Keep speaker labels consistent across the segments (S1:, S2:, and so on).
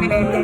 S1: അങ്ങനെ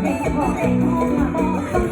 S1: แต่พ
S2: อ
S1: แต่พอมา